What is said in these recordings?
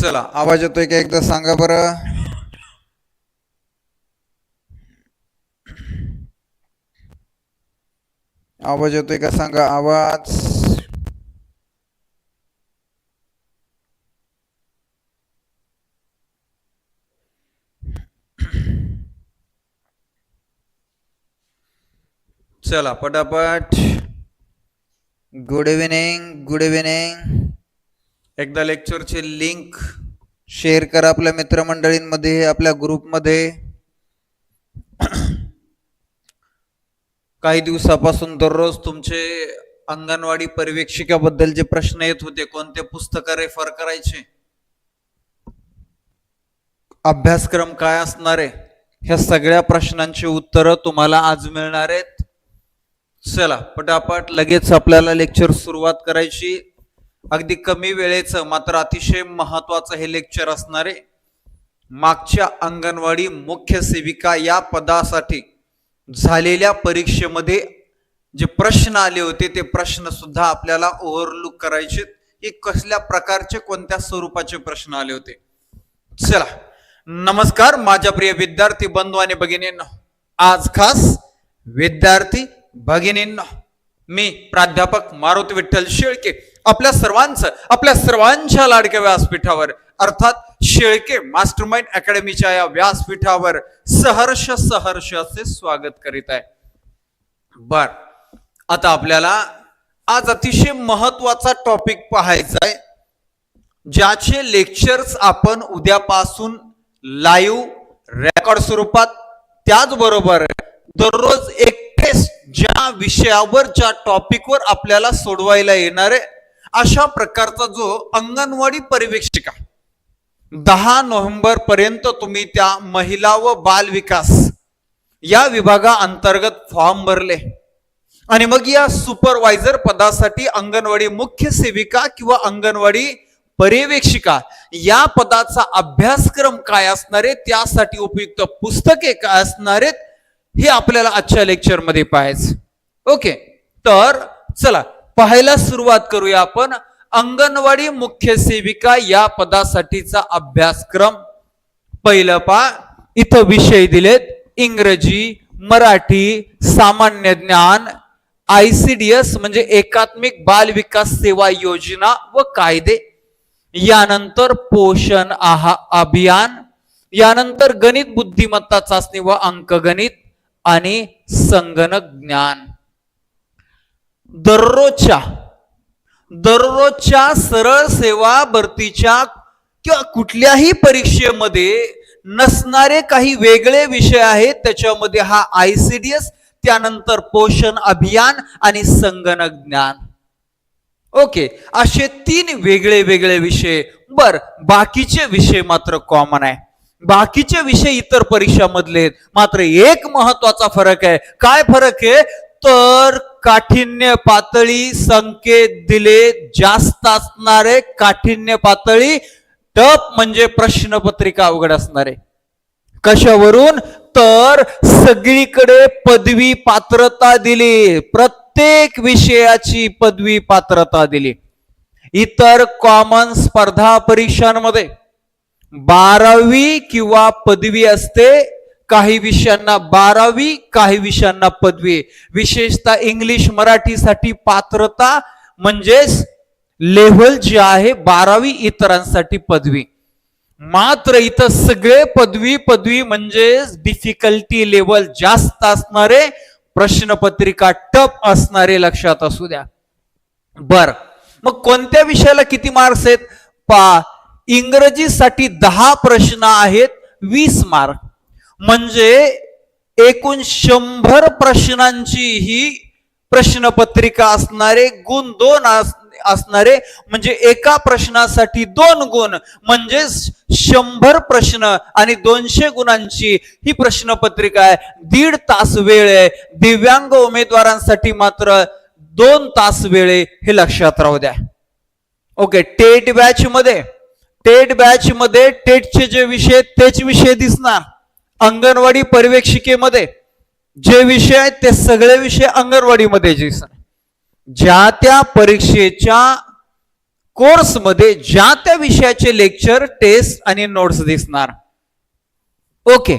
चला आवाज येतोय का एकदा सांगा बरं? आवाज येतोय का सांगा आवाज? चला पटापट. गुड इव्हिनिंग गुड इव्हिनिंग एकदा लेक्चरची लिंक शेअर करा आपल्या मित्रमंडळींमध्ये आपल्या ग्रुपमध्ये काही दिवसापासून दररोज तुमचे अंगणवाडी पर्यवेक्षिकाबद्दलचे प्रश्न येत होते कोणते पुस्तकं रेफर करायचे? अभ्यासक्रम काय असणार आहे? ह्या सगळ्या प्रश्नांची उत्तरं तुम्हाला आज मिळणार आहेत. चला पटापट लगेच आपल्याला लेक्चर सुरुवात करायची. अगदी कमी वेळेचं मात्र अतिशय महत्वाचं हे लेक्चर असणार आहे मागच्या अंगणवाडी मुख्य सेविका या पदासाठी झालेल्या परीक्षेमध्ये जे प्रश्न आले होते ते प्रश्न सुद्धा आपल्याला ओव्हरलुक करायचे. की कसल्या प्रकारचे कोणत्या स्वरूपाचे प्रश्न आले होते? चला. नमस्कार माझ्या प्रिय विद्यार्थी बंधू आणि भगिनींना. आज खास विद्यार्थी भगिनींना. मी प्राध्यापक मारुती विठ्ठल शेळके. आपल्या सर्वांचं आपल्या सर्वांच्या लाडक्या व्यासपीठावर अर्थात शेळके मास्टरमाइंड अकॅडमीच्या या व्यासपीठावर सहर्ष सहर्ष असे स्वागत करीत आहे. बर आता आपल्याला आज अतिशय महत्त्वाचा टॉपिक पाहायचा आहे ज्याचे लेक्चर्स आपण उद्यापासून लाईव्ह रेकॉर्ड स्वरूपात त्याचबरोबर दररोज एक टेस्ट ज्या विषयावर ज्या टॉपिकवर आपल्याला सोडवायला येणार आहे अशा प्रकारचा जो अंगणवाडी पर्यवेक्षिका दहा नोव्हेंबर पर्यंत तुम्ही त्या महिला व बाल विकास या विभागा अंतर्गत फॉर्म भरले. आणि मग या सुपरवायझर पदासाठी अंगणवाडी मुख्य सेविका किंवा अंगणवाडी पर्यवेक्षिका या पदाचा अभ्यासक्रम काय असणार आहे? त्यासाठी उपयुक्त पुस्तके काय असणार आहेत? हे आपल्याला आजच्या लेक्चरमध्ये पाहायचं. ओके तर चला पाहायला सुरुवात करूया आपण. अंगणवाडी मुख्य सेविका या पदासाठीचा अभ्यासक्रम. पहिलं पा इथं विषय दिलेत. इंग्रजी मराठी सामान्य ज्ञान आयसीडीएस म्हणजे एकात्मिक बाल विकास सेवा योजना व कायदे. यानंतर पोषण आहा अभियान. यानंतर गणित बुद्धिमत्ता चाचणी व अंकगणित आणि संगणक ज्ञान. दररोजच्या दररोजच्या सरळ सेवा भरतीच्या किंवा कुठल्याही परीक्षेमध्ये नसणारे काही वेगळे विषय आहेत त्याच्यामध्ये हा आयसीडीएस त्यानंतर पोषण अभियान आणि संगणक ज्ञान ओके असे तीन वेगळे वेगळे विषय. बर बाकीचे विषय मात्र कॉमन आहे. बाकीचे विषय इतर परीक्षामधले आहेत. मात्र एक महत्त्वाचा फरक आहे. काय फरक आहे? तर काठिण्य पातळी संकेत दिले जास्त असणारे काठिण्य पातळी टप म्हणजे प्रश्नपत्रिका अवघड असणारे. कशावरून? तर सगळीकडे पदवी पात्रता दिली. प्रत्येक विषयाची पदवी पात्रता दिली. इतर कॉमन स्पर्धा परीक्षांमध्ये बारावी किंवा पदवी असते काही विषयांना बारावी काही विषयांना पदवी. विशेषतः इंग्लिश मराठीसाठी पात्रता म्हणजेच लेव्हल जे आहे बारावी इतरांसाठी पदवी. मात्र इथं सगळे पदवी पदवी म्हणजेच डिफिकल्टी लेवल जास्त असणारे प्रश्नपत्रिका टप असणारे लक्षात असू द्या. बर. मग कोणत्या विषयाला किती मार्क्स आहेत? पा इंग्रजीसाठी दहा प्रश्न आहेत वीस मार्क म्हणजे एकूण शंभर प्रश्नांची ही प्रश्नपत्रिका असणारे गुण दोन असणारे म्हणजे एका प्रश्नासाठी दोन गुण म्हणजे शंभर प्रश्न आणि दोनशे गुणांची ही प्रश्नपत्रिका आहे. दीड तास वेळ आहे. दिव्यांग उमेदवारांसाठी मात्र दोन तास वेळ आहे हे लक्षात राहू द्या. ओके टेट बॅच मध्ये टेट बॅच मध्ये टेटचे जे विषय तेच विषय दिसणार. अंगणवाडी पर्यवेक्षिकेमध्ये जे विषय आहेत ते सगळे विषय अंगणवाडीमध्ये दिसणार ज्या त्या परीक्षेच्या कोर्समध्ये ज्या त्या विषयाचे लेक्चर टेस्ट आणि नोट्स दिसणार. ओके.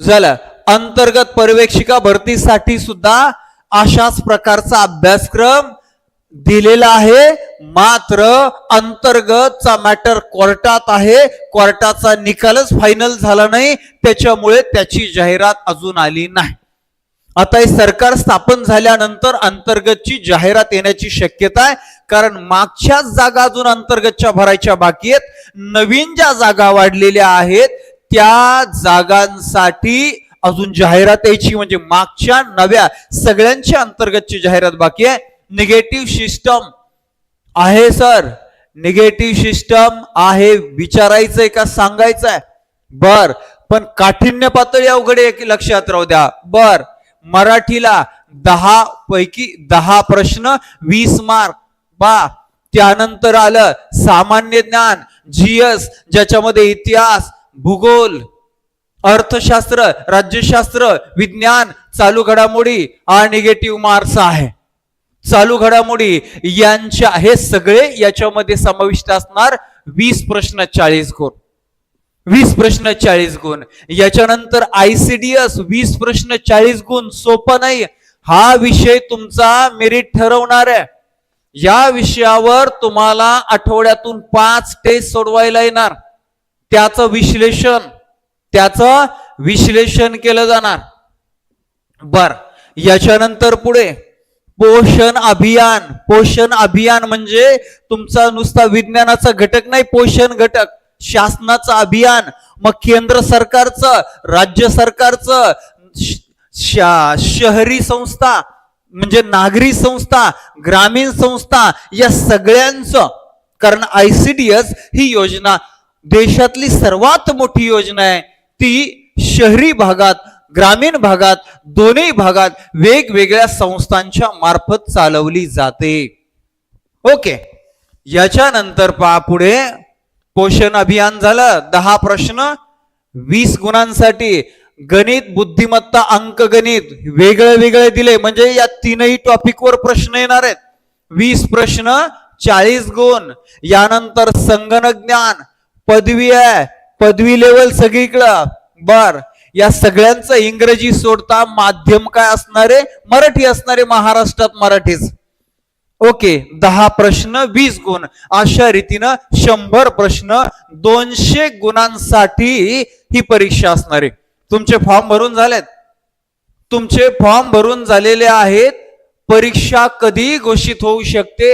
झालं. अंतर्गत पर्यवेक्षिका भरतीसाठी सुद्धा अशाच प्रकारचा अभ्यासक्रम दिलेला आहे. मात्र अंतर्गतचा मॅटर कोर्टात आहे. कोर्टाचा निकालच फायनल झाला नाही. त्याच्यामुळे त्याची जाहिरात अजून आली नाही. आता हे सरकार स्थापन झाल्यानंतर अंतर्गतची जाहिरात येण्याची शक्यता आहे. कारण मागच्याच जागा अजून अंतर्गतच्या भरायच्या बाकी आहेत. नवीन ज्या जागा वाढलेल्या आहेत त्या जागांसाठी अजून जाहिरात यायची. म्हणजे मागच्या नव्या सगळ्यांच्या अंतर्गतची जाहिरात बाकी आहे. निगेटिव्ह सिस्टम आहे सर निगेटिव्ह सिस्टम आहे विचारायचंय का सांगायचंय? बर. पण काठिण्य पातळी अवघड आहे की लक्षात राहू द्या. बर. मराठीला दहा पैकी दहा प्रश्न वीस मार्क. बा. त्यानंतर आलं सामान्य ज्ञान जीएस ज्याच्यामध्ये इतिहास भूगोल अर्थशास्त्र राज्यशास्त्र विज्ञान चालू घडामोडी हा निगेटिव्ह मार्क्स आहे. चालू घडामोडी. यांच्या हे सगळे याच्यामध्ये समाविष्ट असणार वीस प्रश्न चाळीस गुण. वीस प्रश्न चाळीस गुण. याच्यानंतर आयसीडीएस वीस प्रश्न चाळीस गुण सोपा नाही. हा विषय तुमचा मेरिट ठरवणार आहे. या विषयावर तुम्हाला आठवड्यातून पाच टेस्ट सोडवायला येणार. त्याचं विश्लेषण त्याचं विश्लेषण केलं जाणार. बर. याच्यानंतर पुढे. पोषण अभियान. पोषण अभियान म्हणजे तुमचा नुसता विज्ञानाचा घटक नाही पोषण घटक. शासनाचं अभियान. मग केंद्र सरकारचं राज्य सरकारचं शा- शहरी संस्था म्हणजे नागरी संस्था ग्रामीण संस्था या सगळ्यांचं. कारण आय सी डी एस ही योजना देशातली सर्वात मोठी योजना आहे. ती शहरी भागात ग्रामीण भागात दोन्ही भागात वेगवेगळ्या संस्थांच्या मार्फत चालवली जाते. ओके. याच्यानंतर पहा पुढे. पोषण अभियान झालं. दहा प्रश्न. वीस गुणांसाठी गणित बुद्धिमत्ता अंकगणित वेगळे वेगळे दिले. म्हणजे या तीनही टॉपिकवर प्रश्न येणार आहेत. वीस प्रश्न चाळीस गुण. यानंतर संगणक ज्ञान. पदवी आहे. पदवी लेवल सगळीकडं. बर. या सगळ्यांचं इंग्रजी सोडता माध्यम काय असणारे? मराठी असणारे महाराष्ट्रात मराठीच. ओके दहा प्रश्न वीस गुण. अशा रीतीनं शंभर प्रश्न दोनशे गुणांसाठी ही परीक्षा असणार. आहे तुमचे फॉर्म भरून झालेत. तुमचे फॉर्म भरून झालेले आहेत. परीक्षा कधी घोषित होऊ शकते.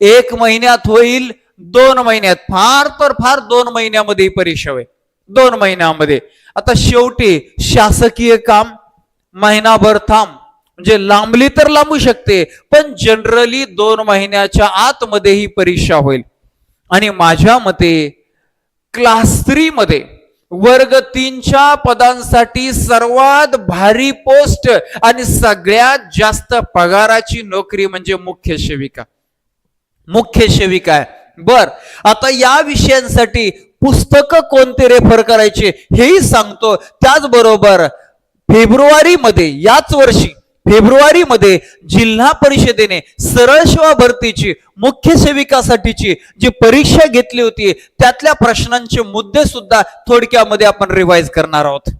एक महिन्यात होईल दोन महिन्यात. फार तर फार दोन महिन्यामध्ये ही परीक्षा होईल. दोन महिन्यामध्ये. आता शेवटी शासकीय काम महिनाभर थांब. म्हणजे लांबली तर लांबू शकते पण जनरली दोन महिन्याच्या आतमध्ये ही परीक्षा होईल. आणि माझ्या मते क्लास थ्री मध्ये वर्ग तीनच्या पदांसाठी सर्वात भारी पोस्ट आणि सगळ्यात जास्त पगाराची नोकरी म्हणजे मुख्य सेविका. मुख्य सेविका आहे. बर आता या विषयांसाठी पुस्तकं कोणते रेफर करायचे हेही सांगतो. त्याचबरोबर फेब्रुवारीमध्ये याच वर्षी फेब्रुवारीमध्ये जिल्हा परिषदेने सरळ सेवा भरतीची मुख्य सेविकासाठीची जी परीक्षा घेतली होती त्यातल्या प्रश्नांचे मुद्दे सुद्धा थोडक्यामध्ये आपण रिव्हाइज करणार आहोत.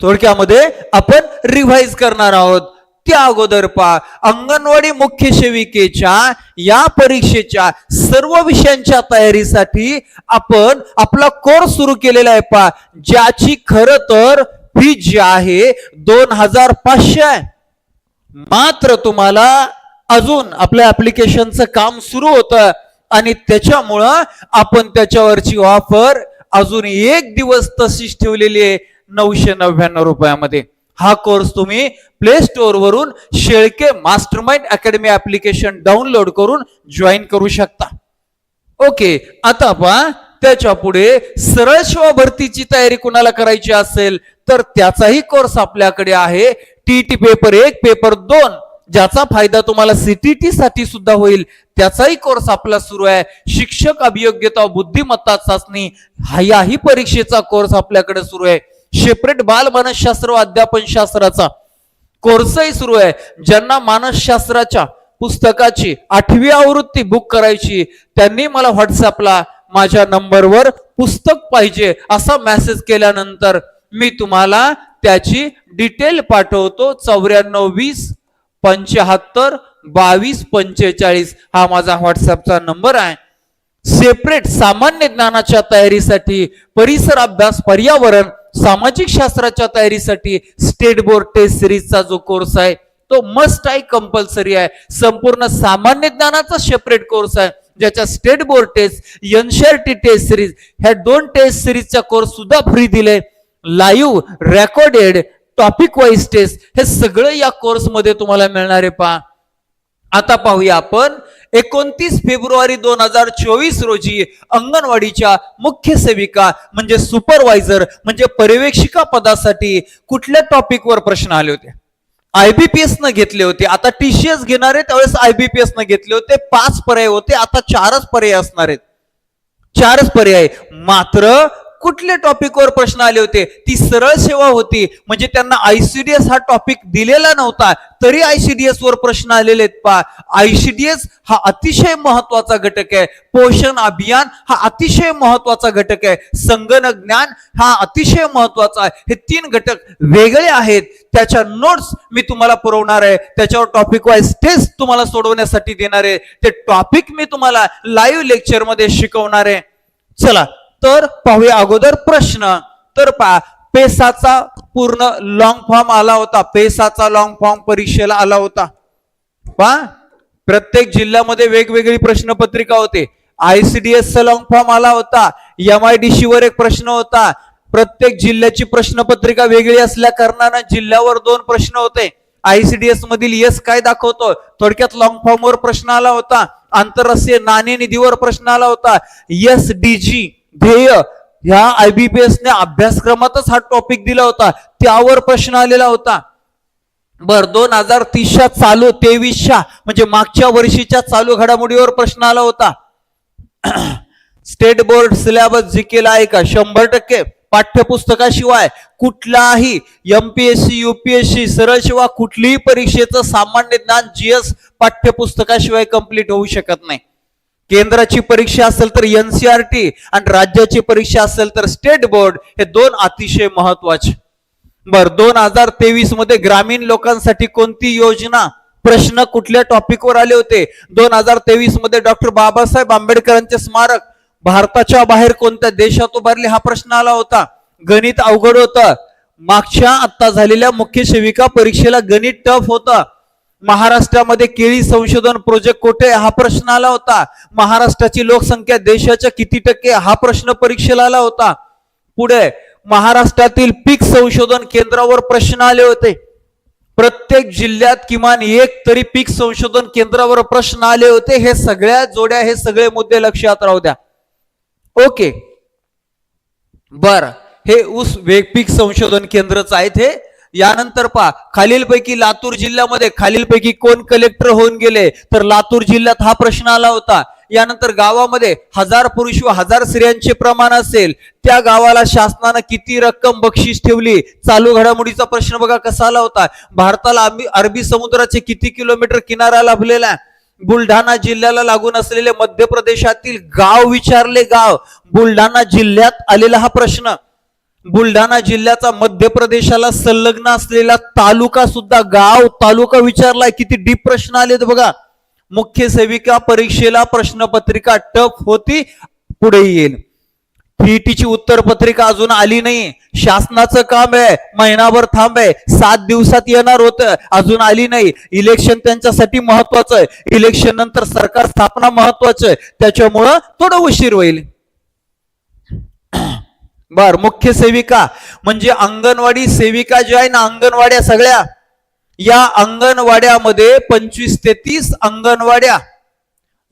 थोडक्यामध्ये आपण रिव्हाइज करणार आहोत. त्या अगोदर पा अंगणवाडी मुख्य सेविकेच्या या परीक्षेच्या सर्व विषयांच्या तयारीसाठी आपण आपला कोर्स सुरू केलेला आहे पा ज्याची खर तर फी जी आहे दोन हजार पाचशे आहे. मात्र तुम्हाला अजून आपल्या ऍप्लिकेशनचं काम सुरू होतं आणि त्याच्यामुळं आपण त्याच्यावरची ऑफर अजून एक दिवस तशीच ठेवलेली आहे नऊशे नव्याण्णव रुपयामध्ये. हा कोर्स तुम्ही प्ले स्टोअर वरून Shelke master mind academy application download करून जॉईन करू शकता. ओके आता पहा त्याच्या पुढे सरळ सेवा भरतीची तयारी कुणाला करायची असेल तर त्याचाही कोर्स आपल्याकडे आहे. टीटी पेपर एक पेपर दोन ज्याचा फायदा तुम्हाला सीटीटी साठी सुद्धा होईल त्याचाही कोर्स आपला सुरू आहे. शिक्षक अभियोग्यता बुद्धिमत्ता चाचणी हा याही परीक्षेचा कोर्स आपल्याकडे सुरू आहे. सेपरेट बाल मानसशास्त्र व अध्यापन शास्त्राचा कोर्सही सुरू आहे. ज्यांना मानसशास्त्राच्या पुस्तकाची आठवी आवृत्ती बुक करायची त्यांनी मला व्हॉट्सअपला माझ्या नंबरवर पुस्तक पाहिजे असा मेसेज केल्यानंतर मी तुम्हाला त्याची डिटेल पाठवतो. चौऱ्याण्णव वीस पंच्याहत्तर बावीस पंचेचाळीस हा माझा व्हॉट्सअपचा नंबर आहे. सेपरेट सामान्य ज्ञानाच्या तयारीसाठी परिसर अभ्यास पर्यावरण सामाजिक शास्त्राच्या तयारीसाठी स्टेट बोर्ड टेस्ट सिरीजचा जो कोर्स आहे तो मस्ट आहे कंपल्सरी आहे. संपूर्ण सामान्य ज्ञानाचा सेपरेट कोर्स आहे. ज्याच्या state board test NCERT test series ह्या दोन टेस्ट सिरीजचा कोर्स सुद्धा फ्री दिले. Live recorded topic wise test हे सगळं या कोर्समध्ये तुम्हाला मिळणार आहे पहा. आता पाहूया आपण. एकोणतीस फेब्रुवारी दोन हजार चोवीस रोजी अंगणवाडीच्या मुख्य सेविका म्हणजे सुपरवायझर म्हणजे पर्यवेक्षिका पदासाठी कुठल्या टॉपिकवर प्रश्न आले होते? आयबीपीएस न घेतले होते. आता टीसीएस घेणारे त्यावेळेस आयबीपीएस न घेतले होते. पाच पर्याय होते. आता चारच पर्याय असणार आहेत. चारच पर्याय. मात्र कुठल्या टॉपिकवर प्रश्न आले होते? ती सरळ सेवा होती. म्हणजे त्यांना आयसीडीएस हा टॉपिक दिलेला नव्हता. तरी आयसीडीएस वर प्रश्न आलेले आहेत पा आयसीडीएस हा अतिशय महत्त्वाचा घटक आहे. पोषण अभियान हा अतिशय महत्त्वाचा घटक आहे. संगणक ज्ञान हा अतिशय महत्त्वाचा आहे. हे तीन घटक वेगळे आहेत. त्याच्या नोट्स मी तुम्हाला पुरवणार आहे. त्याच्यावर टॉपिक वाईज टेस्ट तुम्हाला सोडवण्यासाठी देणार आहे. ते टॉपिक मी तुम्हाला लाईव्ह लेक्चरमध्ये शिकवणार आहे. चला. तर पाहूया अगोदर प्रश्न. तर पहा पेसाचा पूर्ण लॉंग फॉर्म आला होता. पेसाचा लॉंग फॉर्म परीक्षेला आला होता. पहा प्रत्येक जिल्ह्यामध्ये वेगवेगळी प्रश्नपत्रिका होते. आयसीडीएस चा लॉंग फॉर्म आला होता. एम आय डी सी वर एक प्रश्न होता. प्रत्येक जिल्ह्याची प्रश्नपत्रिका वेगळी असल्या कारणानं जिल्ह्यावर दोन प्रश्न होते. आयसीडीएस मधील यस काय दाखवतो? थोडक्यात लॉंग फॉर्म वर प्रश्न आला होता. आंतरराष्ट्रीय नाणेनिधीवर प्रश्न आला होता. एस डी जी ध्येय. ह्या आयबीपीएस ने अभ्यासक्रमातच हा टॉपिक दिला होता. त्यावर प्रश्न आलेला होता. बर दोन हजार तीसच्या चालू तेवीसच्या म्हणजे मागच्या वर्षीच्या चालू घडामोडीवर प्रश्न आला होता. स्टेट बोर्ड सिलेबस जिकेला आहे का? शंभर टक्के. पाठ्यपुस्तकाशिवाय कुठलाही एमपीएससी युपीएससी सरळ शिवाय कुठलीही परीक्षेचं सामान्य ज्ञान जीएस पाठ्यपुस्तकाशिवाय कंप्लीट होऊ शकत नाही. केंद्राची परीक्षा असेल तर एनसीआरटी आणि राज्याची परीक्षा असेल तर स्टेट बोर्ड हे दोन अतिशय महत्त्वाचे. बर दोन हजार तेवीसमध्ये ग्रामीण लोकांसाठी कोणती योजना? प्रश्न कुठल्या टॉपिकवर आले होते? दोन हजार तेवीसमध्ये डॉक्टर बाबासाहेब आंबेडकरांचे स्मारक भारताच्या बाहेर कोणत्या देशात उभारले? हा प्रश्न आला होता. गणित अवघड होतं. मागच्या आता झालेल्या मुख्य सेविका परीक्षेला गणित टफ होतं. महाराष्ट्रामध्ये केळी संशोधन प्रोजेक्ट कुठे हा प्रश्न आला होता. महाराष्ट्राची लोकसंख्या देशाच्या किती टक्के हा प्रश्न परीक्षेला आला होता. पुढे महाराष्ट्रातील पीक संशोधन केंद्रावर प्रश्न आले होते. प्रत्येक जिल्ह्यात किमान एक तरी पीक संशोधन केंद्रावर प्रश्न आले होते. हे सगळ्या जोड्या हे सगळे मुद्दे लक्षात राहू द्या. ओके. बर. हे ऊस वेग पीक संशोधन केंद्रच आहेत हे. यानंतर पहा खालीलपैकी लातूर जिल्ह्यामध्ये खालीलपैकी कोण कलेक्टर होऊन गेले? तर लातूर जिल्ह्यात हा प्रश्न आला होता. यानंतर गावामध्ये हजार पुरुष व हजार स्त्रियांचे प्रमाण असेल. त्या गावाला शासनानं किती रक्कम बक्षीस ठेवली? चालू घडामोडीचा प्रश्न बघा कसा आला होता. भारताला अरबी समुद्राचे किती किलोमीटर किनारा लाभलेला आहे? बुलढाणा जिल्ह्याला लागून असलेले मध्य प्रदेशातील गाव विचारले गाव. बुलढाणा जिल्ह्यात आलेला हा प्रश्न. बुलढाणा जिल्ह्याचा मध्य प्रदेशाला संलग्न असलेला तालुका सुद्धा गाव तालुका विचारलाय किती डीप प्रश्न आलेत बघा. मुख्य सेविका परीक्षेला प्रश्नपत्रिका टफ होती पुढे येईल. टीची उत्तर पत्रिका अजून आली नाही शासनाचं काम आहे महिनाभर थांब आहे सात दिवसात येणार होत अजून आली नाही. इलेक्शन त्यांच्यासाठी महत्वाचं आहे. इलेक्शन नंतर सरकार स्थापना महत्वाचं आहे. त्याच्यामुळं थोडं उशीर होईल. बर मुख्य सेविका म्हणजे अंगणवाडी सेविका ज्या आहे ना अंगणवाड्या सगळ्या या अंगणवाड्यामध्ये पंचवीस ते तीस अंगणवाड्या.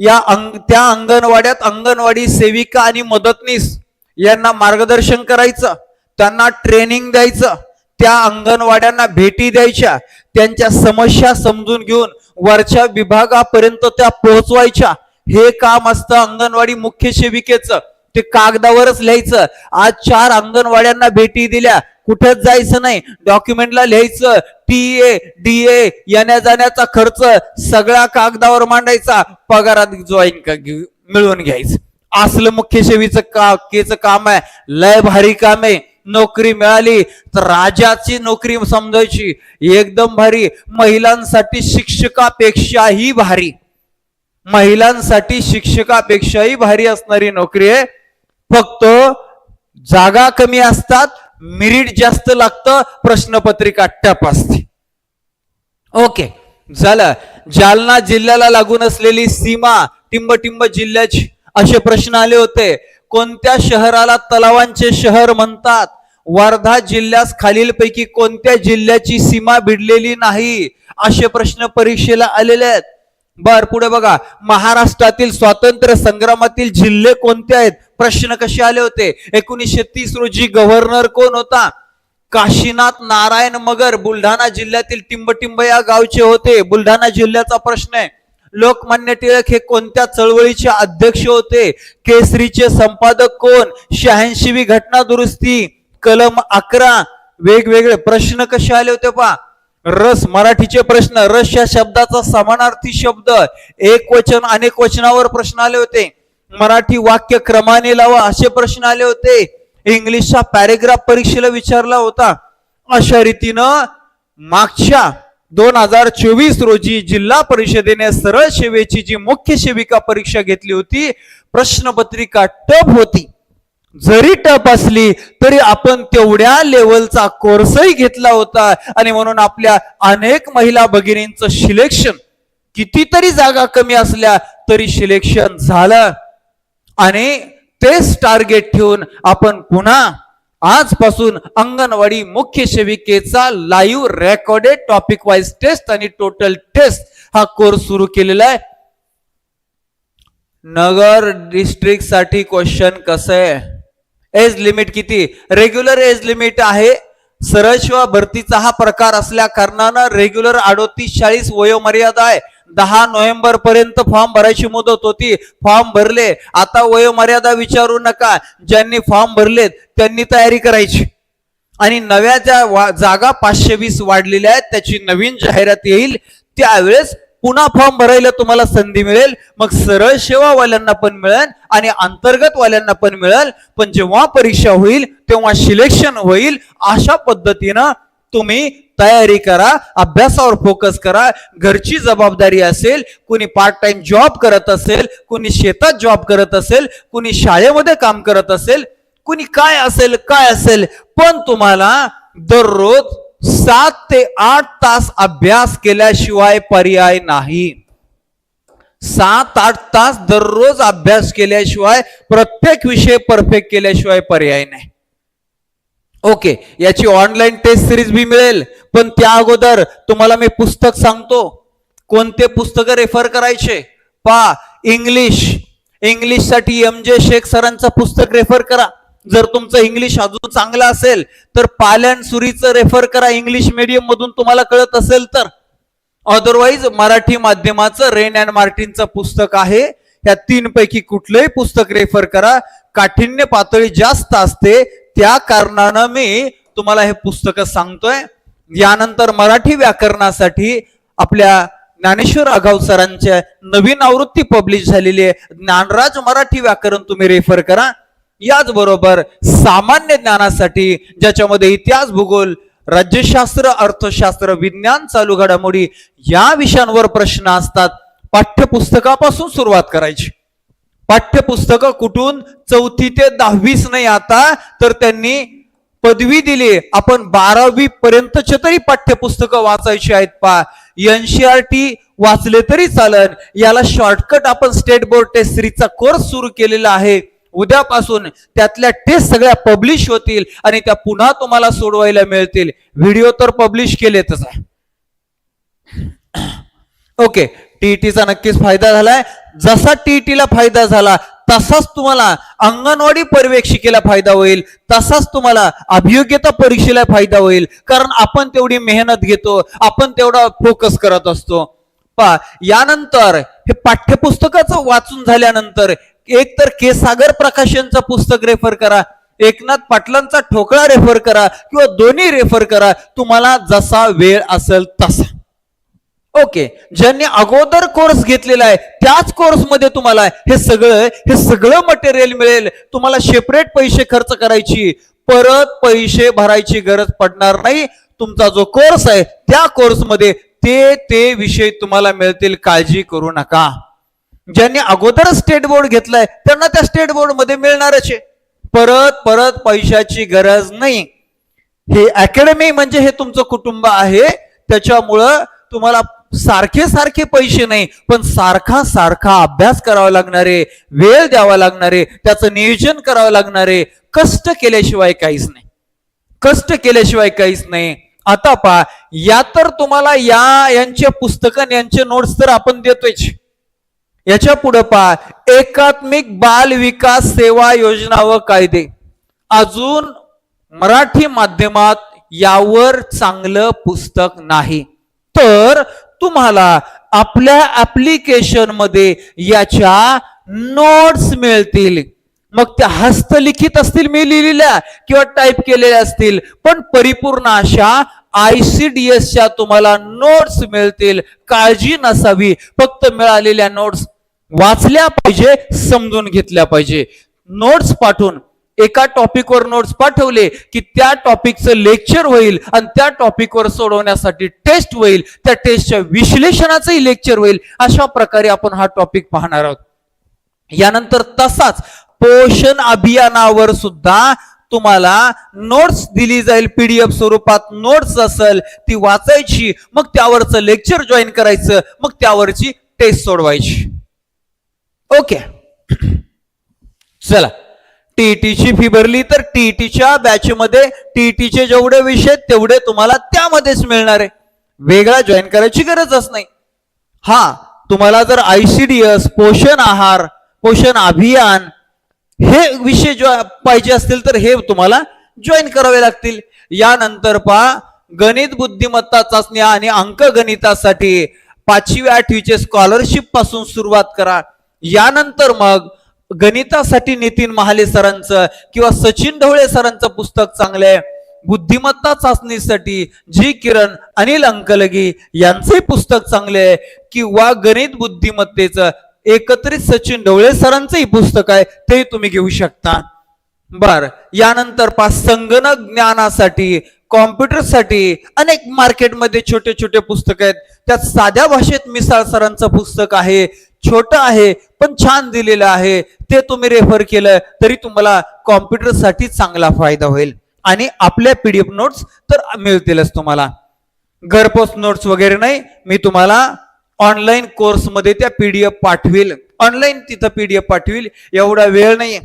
या अंग त्या अंगणवाड्यात अंगणवाडी सेविका आणि मदतनीस यांना मार्गदर्शन करायचं त्यांना ट्रेनिंग द्यायचं त्या अंगणवाड्यांना भेटी द्यायच्या त्यांच्या समस्या समजून घेऊन वरच्या विभागापर्यंत त्या पोहोचवायच्या. हे काम असतं अंगणवाडी मुख्य सेविकेचं. ते कागदावरच लिहायचं. आज चार अंगणवाड्यांना भेटी दिल्या. कुठंच जायचं नाही. डॉक्युमेंटला लिहायचं. टी ए डी ए येण्या जाण्याचा खर्च सगळा कागदावर मांडायचा. पगारात जॉईन मिळवून घ्यायचं. असलं मुख्य सेवीचं का केचं काम आहे. लय भारी काम आहे. नोकरी मिळाली तर राजाची नोकरी समजायची. एकदम भारी. महिलांसाठी शिक्षकापेक्षाही भारी. महिलांसाठी शिक्षकापेक्षाही भारी असणारी नोकरी आहे. फक्त जागा कमी असतात मिरिट जास्त लागतं प्रश्नपत्रिका टप असते. ओके. झालं. जालना जिल्ह्याला लागून असलेली सीमा टिंब जिल्ह्याची असे प्रश्न आले होते. कोणत्या शहराला तलावांचे शहर म्हणतात? वर्धा जिल्ह्यास खालीलपैकी कोणत्या जिल्ह्याची सीमा भिडलेली नाही? असे प्रश्न परीक्षेला आलेले आहेत. बर पुढे बघा. महाराष्ट्रातील स्वातंत्र्य संग्रामातील जिल्हे कोणते आहेत? प्रश्न कसे आले होते? एकोणीसशे तीस रोजी गव्हर्नर कोण होता? काशीनाथ नारायण मगर बुलढाणा जिल्ह्यातील टिंबटिंब या गावचे होते. बुलढाणा जिल्ह्याचा प्रश्न आहे. लोकमान्य टिळक हे कोणत्या चळवळीचे अध्यक्ष होते? केसरीचे संपादक कोण? शहाऐंशीवी घटना दुरुस्ती कलम अकरा वेगवेगळे प्रश्न कसे आले होते पा रस मराठीचे प्रश्न. रस या शब्दाचा समानार्थी शब्द. एक वचन अनेक वचनावर प्रश्न आले होते. मराठी वाक्य क्रमाने लावा असे प्रश्न आले होते. इंग्लिशचा पॅरेग्राफ परीक्षेला विचारला होता. अशा रीतीनं मागच्या दोन हजार चोवीस रोजी जिल्हा परिषदेने सरळ सेवेची जी मुख्य सेविका परीक्षा घेतली होती प्रश्नपत्रिका टप होती. जरी टप असली तरी आपण तेवढ्या लेवलचा कोर्सही घेतला होता. आणि म्हणून आपल्या अनेक महिला भगिनींचं सिलेक्शन कितीतरी जागा कमी असल्या तरी सिलेक्शन झालं. आणि तेच टार्गेट ठेवून आपण पुन्हा आजपासून अंगणवाडी मुख्य सेविकेचा live recorded topic wise test आणि टोटल टेस्ट हा कोर्स सुरू केलेला आहे. नगर डिस्ट्रिक्टसाठी क्वेश्चन कसं आहे? एज लिमिट किती? रेग्युलर एज लिमिट आहे. सरळ शिवा भरतीचा हा प्रकार असल्या कारणानं रेग्युलर अडोतीस चाळीस वयोमर्यादा आहे. दहा नोव्हेंबर पर्यंत फॉर्म भरायची मुदत होती. फॉर्म भरले. आता वयोमर्यादा विचारू नका. ज्यांनी फॉर्म भरलेत त्यांनी तयारी करायची. आणि नव्या ज्या वा- जागा पाचशे वीस वाढलेल्या आहेत त्याची नवीन जाहिरात येईल. त्यावेळेस पुन्हा फॉर्म भरायला तुम्हाला संधी मिळेल. मग सरळ सेवावाल्यांना पण मिळेल आणि अंतर्गत वाल्यांना पण मिळेल. पण जेव्हा परीक्षा होईल तेव्हा सिलेक्शन होईल. अशा पद्धतीनं तुम्ही तयारी करा अभ्यासावर फोकस करा. घरची जबाबदारी असेल कुणी पार्ट टाइम जॉब करत असेल कुणी शेतात जॉब करत असेल कुणी शाळेमध्ये काम करत असेल कुणी काय असेल काय असेल पण तुम्हाला दररोज सात ते आठ तास अभ्यास केल्याशिवाय पर्याय नाही. सात आठ तास दररोज अभ्यास केल्याशिवाय प्रत्येक विषय परफेक्ट केल्याशिवाय पर्याय नाही. ओके याची ऑनलाईन टेस्ट सिरीज बी मिळेल पण त्या अगोदर तुम्हाला मी पुस्तक सांगतो. कोणते पुस्तकं रेफर करायचे? पा इंग्लिश इंग्लिशसाठी एम जे शेख सरांचं पुस्तक रेफर करा. जर तुमचं इंग्लिश अजून चांगलं असेल तर पालन सुरीचं रेफर करा इंग्लिश मीडियम मधून तुम्हाला कळत असेल तर. अदरवाईज मराठी माध्यमाचं रेन अँड मार्टिनचं पुस्तक आहे. या तीन पैकी कुठलंही पुस्तक रेफर करा. काठिण्य पातळी जास्त असते. त्या कारणानं मी तुम्हाला हे पुस्तक सांगतोय. यानंतर मराठी व्याकरणासाठी आपल्या ज्ञानेश्वर आघाव सरांच्या नवीन आवृत्ती पब्लिश झालेली आहे. ज्ञानराज मराठी व्याकरण तुम्ही रेफर करा. याचबरोबर सामान्य ज्ञानासाठी ज्याच्यामध्ये इतिहास भूगोल राज्यशास्त्र अर्थशास्त्र विज्ञान चालू घडामोडी या विषयांवर प्रश्न असतात. पाठ्यपुस्तकापासून सुरुवात करायची. पाठ्यपुस्तकं कुठून चौथी ते दहावीच नाही आता तर त्यांनी पदवी दिली. आपण बारावी पर्यंतचे तरी पाठ्यपुस्तकं वाचायची आहेत पा. एनसीआरटी वाचले तरी चालन. याला शॉर्टकट आपण स्टेट बोर्ड टेस्ट सिरीजचा कोर्स सुरू केलेला आहे. उद्यापासून त्यातल्या टेस्ट सगळ्या पब्लिश होतील आणि त्या पुन्हा तुम्हाला सोडवायला मिळतील. व्हिडिओ तर पब्लिश केलेतच आहे. ओके टीईटीचा नक्कीच फायदा झालाय. जसा टीईटीला फायदा झाला तसाच तुम्हाला अंगणवाडी पर्यवेक्षिकेला फायदा होईल. तसाच तुम्हाला अभियोग्यता परीक्षेला फायदा होईल. कारण आपण तेवढी मेहनत घेतो आपण तेवढा फोकस करत असतो. पा यानंतर हे पाठ्यपुस्तकाचं वाचून झाल्यानंतर एक तर के सागर प्रकाशनचं पुस्तक रेफर करा एकनाथ पाटलांचा ठोकळा रेफर करा किंवा दोन्ही रेफर करा तुम्हाला जसा वेळ असेल तसा. ओके ज्यांनी अगोदर कोर्स घेतलेला आहे त्याच कोर्समध्ये तुम्हाला हे सगळं हे सगळं मटेरियल मिळेल. तुम्हाला सेपरेट पैसे खर्च करायची परत पैसे भरायची गरज पडणार नाही. तुमचा जो कोर्स आहे त्या कोर्समध्ये ते ते विषय तुम्हाला मिळतील काळजी करू नका. ज्यांनी अगोदर स्टेट बोर्ड घेतलाय त्यांना त्या स्टेट बोर्डमध्ये मिळणारच आहे. परत परत पैशाची गरज नाही. हे अकॅडमी म्हणजे हे तुमचं कुटुंब आहे त्याच्यामुळं तुम्हाला सारखे सारखे पैसे नाही पण सारखा सारखा अभ्यास करावा लागणारे वेळ द्यावा लागणारे त्याचं नियोजन करावं लागणारे कष्ट केल्याशिवाय काहीच नाही. कष्ट केल्याशिवाय काहीच नाही. आता पा या तर तुम्हाला या यांचे पुस्तकं यांचे नोट्स तर आपण देतोय याच्यापुढे पहा. एकात्मिक बाल विकास सेवा योजना व कायदे. अजून मराठी माध्यमात यावर चांगलं पुस्तक नाही. तर तुम्हाला आपल्या ऍप्लिकेशनमध्ये याच्या नोट्स मिळतील. मग त्या हस्तलिखित असतील मी लिहिलेल्या किंवा टाईप केलेल्या असतील पण परिपूर्ण अशा आय सी डी एसच्या तुम्हाला नोट्स मिळतील. काळजी नसावी. फक्त मिळालेल्या नोट्स वाचल्या पाहिजे समजून घेतल्या पाहिजे. नोट्स पाठवून एका टॉपिकवर नोट्स पाठवले की त्या टॉपिकचं लेक्चर होईल आणि त्या टॉपिकवर सोडवण्यासाठी टेस्ट होईल. त्या टेस्टच्या विश्लेषणाचंही लेक्चर होईल. अशा प्रकारे आपण हा टॉपिक पाहणार आहोत. यानंतर तसाच पोषण अभियानावर सुद्धा तुम्हाला नोट्स दिली जाईल. पीडीएफ स्वरूपात नोट्स असेल ती वाचायची मग त्यावरचं लेक्चर जॉईन करायचं मग त्यावरची टेस्ट सोडवायची. ओके. चला. टीईटीची फी भरली तर टीईटीच्या बॅचमध्ये टीटीचे टीईटीचे जेवढे विषय तेवढे तुम्हाला त्यामध्येच मिळणार आहे. वेगळा जॉईन करायची गरजच नाही. हा तुम्हाला जर आयसीडीएस पोषण आहार पोषण अभियान हे विषय जो पाहिजे असतील तर हे तुम्हाला जॉईन करावे लागतील. यानंतर पहा गणित बुद्धिमत्ता चाचण्या आणि अंकगणितासाठी पाचवी आठवीचे स्कॉलरशिपपासून सुरुवात करा. यानंतर मग गणितासाठी नितीन महाले सरांचं किंवा सचिन ढवळे सरांचं पुस्तक चांगलं आहे. बुद्धिमत्ता चाचणीसाठी जी किरण अनिल अंकलगी यांचे पुस्तक चांगले आहे. किंवा गणित बुद्धिमत्तेचं एकत्रित सचिन ढवळे सरांचंही पुस्तक आहे ते तुम्ही घेऊ शकता. बर यानंतर पाच संगणक ज्ञानासाठी कॉम्प्युटरसाठी अनेक मार्केटमध्ये छोटे छोटे पुस्तक आहेत. त्यात साध्या भाषेत मिसाळ सरांचं पुस्तक आहे. छोटं आहे पण छान दिलेलं आहे. ते तुम्ही रेफर केलं तरी तुम्हाला कॉम्प्युटरसाठी चांगला फायदा होईल. आणि आपल्या पीडीएफ नोट्स तर मिळतीलच तुम्हाला. घरपोच नोट्स वगैरे नाही मी तुम्हाला ऑनलाईन कोर्समध्ये त्या पीडीएफ पाठवेल. ऑनलाईन तिथं पीडीएफ पाठवेल एवढा वेळ नाही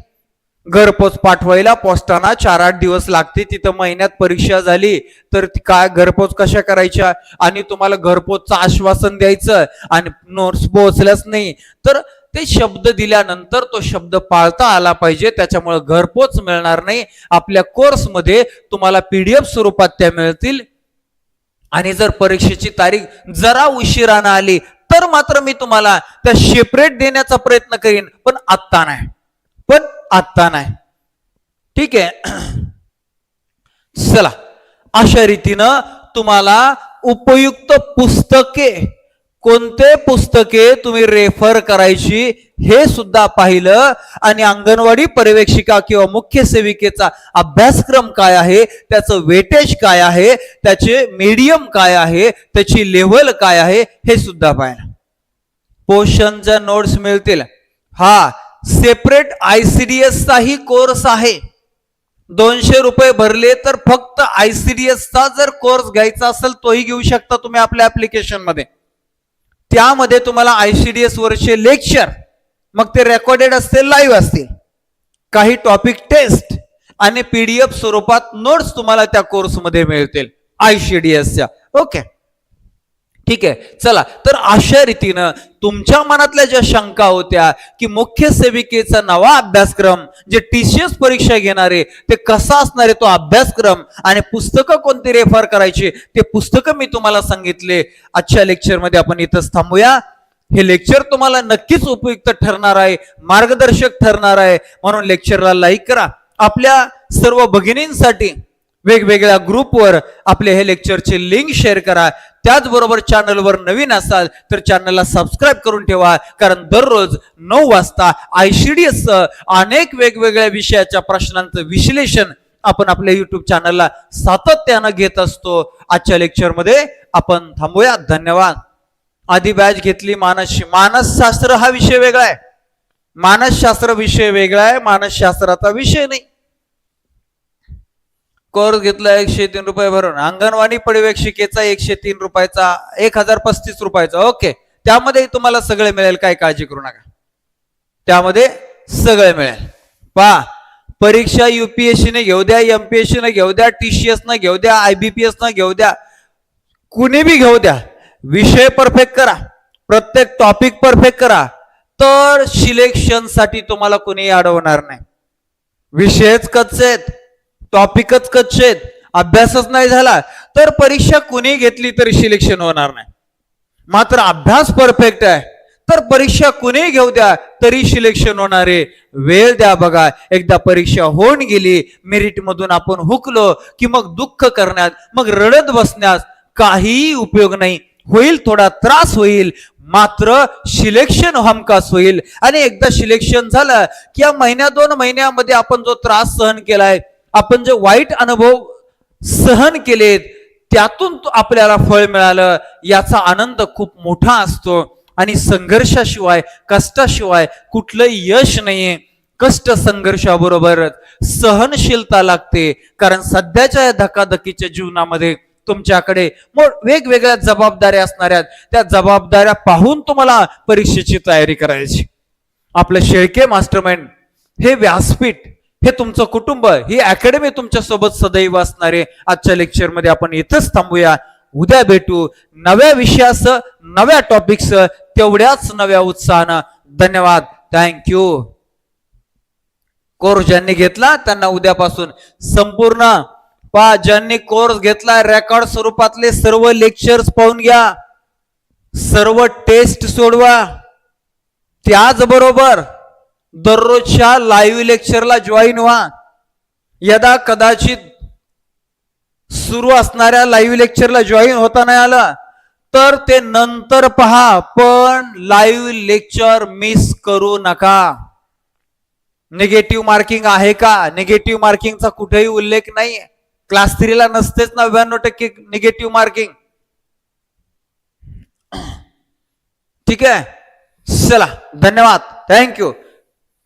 घरपोच पाठवायला पोस्टाना चार आठ दिवस लागते. तिथं महिन्यात परीक्षा झाली तर ती काय घरपोच कशा करायच्या? आणि तुम्हाला घरपोचचं आश्वासन द्यायचं आणि नोट्स पोहोचल्याच नाही. तर ते शब्द दिल्यानंतर तो शब्द पाळता आला पाहिजे. त्याच्यामुळे घरपोच मिळणार नाही. आपल्या कोर्समध्ये तुम्हाला पीडीएफ स्वरूपात त्या मिळतील. आणि जर परीक्षेची तारीख जरा उशिरानं आली तर मात्र मी तुम्हाला त्या सेपरेट देण्याचा प्रयत्न करीन पण आत्ता नाही. पण आत्ता नाही. ठीक आहे. चला. अशा रीतीनं तुम्हाला उपयुक्त पुस्तके कोणते पुस्तके तुम्ही रेफर करायची हे सुद्धा पाहिलं. आणि अंगणवाडी पर्यवेक्षिका किंवा मुख्य सेविकेचा अभ्यासक्रम काय आहे? त्याचं वेटेज काय आहे? त्याचे मीडियम काय आहे? त्याची लेवल काय आहे? हे सुद्धा पाहिलं. पोषणच्या नोट्स मिळतील. हा सेपरेट आय सी डी एसचाही कोर्स आहे. दोनशे रुपये भरले तर फक्त आय सी डी एसचा जर कोर्स घ्यायचा असेल तोही घेऊ शकता तुम्ही आपल्या ॲप्लिकेशनमध्ये त्यामध्ये तुम्हाला आय सी डी वरचे लेक्चर मग ते रेकॉर्डेड असतील लाईव्ह असतील. काही टॉपिक टेस्ट आणि पीडीएफ स्वरूपात नोट्स तुम्हाला त्या कोर्समध्ये मिळतील आय सी डी एसच्या ओके ठीक आहे चला. तर अशा रीतीनं तुमच्या मनातल्या ज्या शंका होत्या की मुख्य सेविकेचा नवा अभ्यासक्रम जे टी सी एस परीक्षा घेणारे ते कसा असणार आहे तो अभ्यासक्रम आणि पुस्तकं कोणती रेफर करायची ते पुस्तकं मी तुम्हाला सांगितले. आजच्या लेक्चरमध्ये आपण इथंच थांबूया. हे लेक्चर तुम्हाला नक्कीच उपयुक्त ठरणार आहे मार्गदर्शक ठरणार आहे. म्हणून लेक्चरला लाईक करा. आपल्या सर्व भगिनींसाठी वेगवेगळ्या ग्रुपवर आपले हे लेक्चरचे लिंक शेअर करा. त्याचबरोबर चॅनलवर नवीन असाल तर चॅनलला सबस्क्राईब करून ठेवा. कारण दररोज नऊ वाजता आय सी आयसीडीएस अनेक वेगवेगळ्या विषयाच्या प्रश्नांचं विश्लेषण आपण आपल्या युट्यूब चॅनलला सातत्यानं घेत असतो. आजच्या लेक्चरमध्ये आपण थांबूया. धन्यवाद. आधी बॅच घेतली मानस मानसशास्त्र हा विषय वेगळा आहे. मानसशास्त्र विषय वेगळा आहे मानसशास्त्राचा विषय नाही. कोर्स घेतला एकशे तीन रुपये भरून. अंगणवाडी पर्यवेक्षिकेचा एकशे तीन रुपयाचा एक हजार पस्तीस रुपयाचा. ओके. त्यामध्ये तुम्हाला सगळे मिळेल. काय काळजी करू नका. त्यामध्ये सगळे मिळेल. पा परीक्षा युपीएससी ने घेऊ द्या एमपीएससी ने घेऊ द्या टीसीएस न घेऊ द्या आयबीपीएस न घेऊ द्या. कुणी बी घेऊ द्या. विषय परफेक्ट करा. प्रत्येक टॉपिक परफेक्ट करा. तर सिलेक्शनसाठी तुम्हाला कुणी अडवणार नाही. विषयच कच्चे आहेत. टॉपिकच कच्चे अभ्यासच नाही झाला तर परीक्षा कुणी घेतली तरी सिलेक्शन होणार नाही. मात्र अभ्यास परफेक्ट आहे. तर परीक्षा कुणी घेऊ द्या तरी सिलेक्शन होणारे. वेळ द्या बघा. एकदा परीक्षा होऊन गेली मेरिट मधून आपण हुकलो की मग दुःख करण्यात मग रडत बसण्यास काहीही उपयोग नाही. होईल थोडा त्रास होईल मात्र सिलेक्शन हमखास होईल. आणि एकदा सिलेक्शन झालं की या महिन्या दोन महिन्यामध्ये आपण जो त्रास सहन केलाय आपण जे वाईट अनुभव सहन केलेत त्यातून आपल्याला फळ मिळालं याचा आनंद खूप मोठा असतो. आणि संघर्षाशिवाय कष्टाशिवाय कुठलं यश नाहीये. कष्ट संघर्षाबरोबरच सहनशीलता लागते. कारण सध्याच्या या धकाधकीच्या जीवनामध्ये तुमच्याकडे मग वेगवेगळ्या जबाबदाऱ्या असणाऱ्या त्या जबाबदाऱ्या पाहून तुम्हाला परीक्षेची तयारी करायची. आपलं शेळके मास्टरमाइंड हे व्यासपीठ हे तुमचं कुटुंब ही अकॅडमी तुमच्यासोबत सदैव असणारे. आजच्या लेक्चरमध्ये आपण इथंच थांबूया. उद्या भेटू. नव्या विषयास नव्या टॉपिक्स तेवढ्याच नव्या उत्साहानं. धन्यवाद. थँक्यू कोर्स ज्यांनी घेतला त्यांना उद्यापासून संपूर्ण. पा ज्यांनी कोर्स घेतला रेकॉर्ड स्वरूपातले सर्व लेक्चर्स पाहून घ्या. सर्व टेस्ट सोडवा. त्याचबरोबर दररोजच्या लाईव्ह लेक्चरला जॉईन व्हा. यदा कदाचित सुरू असणाऱ्या लाईव्ह लेक्चरला जॉईन होता नाही आलं तर ते नंतर पहा पण लाईव्ह लेक्चर मिस करू नका. निगेटिव्ह मार्किंग आहे का? निगेटिव्ह मार्किंगचा कुठेही उल्लेख नाही. क्लास थ्रीला नसतेच नव्याण्णव टक्के निगेटिव्ह मार्किंग ठीक आहे? चला धन्यवाद. Thank you